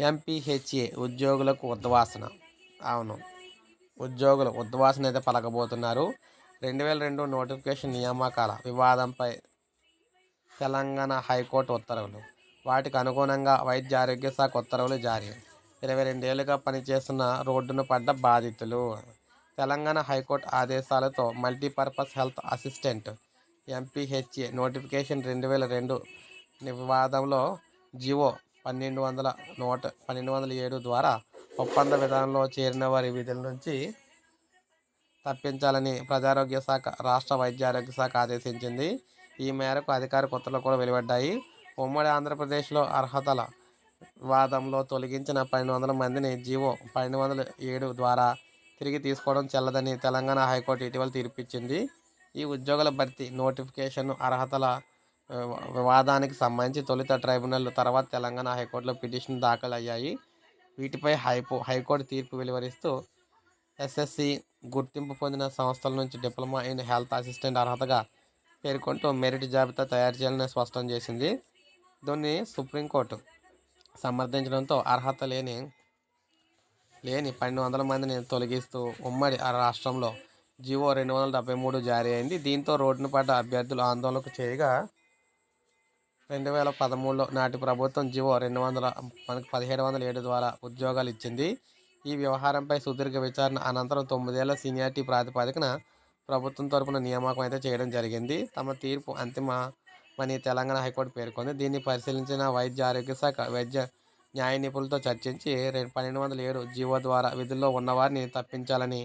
MPHA ఉద్యోగులకు ఉద్వాసన. అవును. ఉద్యోగులు ఉద్వాసన అయితే పలకబోతున్నారు. రెండు వేల రెండు నోటిఫికేషన్ నియామకాల వివాదంపై తెలంగాణ హైకోర్టు ఉత్తర్వులు. వాటికి అనుగుణంగా వైద్య ఆరోగ్య శాఖ ఉత్తర్వులు జారీ. ఇరవై రెండేళ్ళుగా పనిచేస్తున్న రోడ్డును పడ్డ బాధితులు. తెలంగాణ హైకోర్టు ఆదేశాలతో multipurpose health assistant MPHA notification రెండు వేల రెండు వివాదంలో జివో పన్నెండు వందల నూట పన్నెండు వందల ఏడు ద్వారా ఒప్పంద విధానంలో చేరిన వారి విధుల నుంచి తప్పించాలని ప్రజారోగ్య శాఖ రాష్ట్ర వైద్యారోగ్య శాఖ ఆదేశించింది. ఈ మేరకు అధికార కొత్తలు కూడా వెలువడ్డాయి. ఉమ్మడి ఆంధ్రప్రదేశ్లో అర్హతల వాదంలో తొలగించిన పన్నెండు వందల మందిని జీవో పన్నెండు వందల ఏడు ద్వారా తిరిగి తీసుకోవడం చెల్లదని తెలంగాణ హైకోర్టు ఇటీవల తీర్పిచ్చింది. ఈ ఉద్యోగుల భర్తీ నోటిఫికేషన్ అర్హతల వివాదానికి సంబంధించి తొలుత ట్రైబ్యునల్ తర్వాత తెలంగాణ హైకోర్టులో పిటిషన్ దాఖలు అయ్యాయి వీటిపై హైపో హైకోర్టు తీర్పు వెలువరిస్తూ ఎస్ఎస్సి గుర్తింపు పొందిన సంస్థల నుంచి డిప్లొమా ఇన్ హెల్త్ అసిస్టెంట్ అర్హతగా పేర్కొంటూ మెరిట్ జాబితా తయారు చేయాలని స్పష్టం చేసింది. దీన్ని సుప్రీంకోర్టు సమర్థించడంతో అర్హత లేని లేని పన్నెండు వందల మందిని తొలగిస్తూ ఉమ్మడి ఆ రాష్ట్రంలో జివో రెండు వందల డెబ్బై మూడు జారీ అయింది. దీంతో రోడ్డున పడ్డ అభ్యర్థులు ఆందోళనకు చేయగా రెండు వేల పదమూడులో నాటి ప్రభుత్వం జివో రెండు వందల మనకి పదిహేడు వందల ఏడు ద్వారా ఉద్యోగాలు ఇచ్చింది. ఈ వ్యవహారంపై సుదీర్ఘ విచారణ అనంతరం తొమ్మిదేళ్ళ సీనియారిటీ ప్రాతిపదికన ప్రభుత్వం తరపున నియామకం అయితే చేయడం జరిగింది. తమ తీర్పు అంతిమమని తెలంగాణ హైకోర్టు పేర్కొంది. దీన్ని పరిశీలించిన వైద్య ఆరోగ్య శాఖ వైద్య న్యాయ నిపుణులతో చర్చించి రెండు పన్నెండు వందల ఏడు జీవో ద్వారా విధుల్లో ఉన్నవారిని తప్పించాలని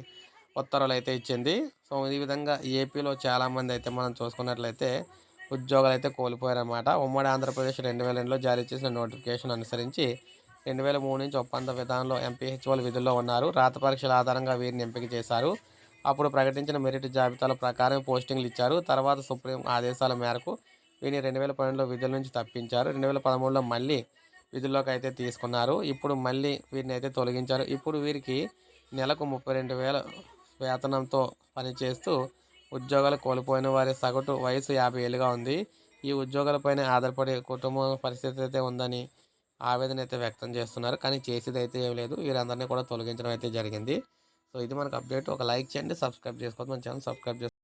ఉత్తర్వులు అయితే ఇచ్చింది. సో ఈ విధంగా ఏపీలో చాలామంది అయితే మనం చూసుకున్నట్లయితే ఉద్యోగాలు అయితే కోల్పోయారన్నమాట. ఉమ్మడి ఆంధ్రప్రదేశ్ రెండు వేల రెండులో జారీ చేసిన నోటిఫికేషన్ అనుసరించి రెండు వేల మూడు నుంచి ఒప్పంద విధానంలో ఎంపీహెచ్ఓల విధుల్లో ఉన్నారు. రాత పరీక్షల ఆధారంగా వీరిని ఎంపిక చేశారు. అప్పుడు ప్రకటించిన మెరిట్ జాబితాల ప్రకారం పోస్టింగ్లు ఇచ్చారు. తర్వాత సుప్రీం ఆదేశాల మేరకు వీరిని రెండు వేల పన్నెండులో విధుల నుంచి తప్పించారు. రెండు వేల పదమూడులో మళ్ళీ విధుల్లోకి అయితే తీసుకున్నారు. ఇప్పుడు మళ్ళీ వీరిని అయితే తొలగించారు. ఇప్పుడు వీరికి నెలకు ముప్పై రెండు వేల వేతనంతో పనిచేస్తూ ఉద్యోగాలు కోల్పోయిన వారి సగటు వయసు యాభై ఏళ్ళుగా ఉంది. ఈ ఉద్యోగాలపైన ఆధారపడి కుటుంబం పరిస్థితి అయితే ఉందని ఆవేదన అయితే వ్యక్తం చేస్తున్నారు. కానీ చేసేది అయితే ఏం లేదు. వీరందరినీ కూడా తొలగించడం అయితే జరిగింది. సో ఇది మనకు అప్డేట్. ఒక లైక్ చేయండి సబ్స్క్రైబ్ చేసుకోవద్దు. మన ఛానల్ సబ్స్క్రైబ్ చేసుకోండి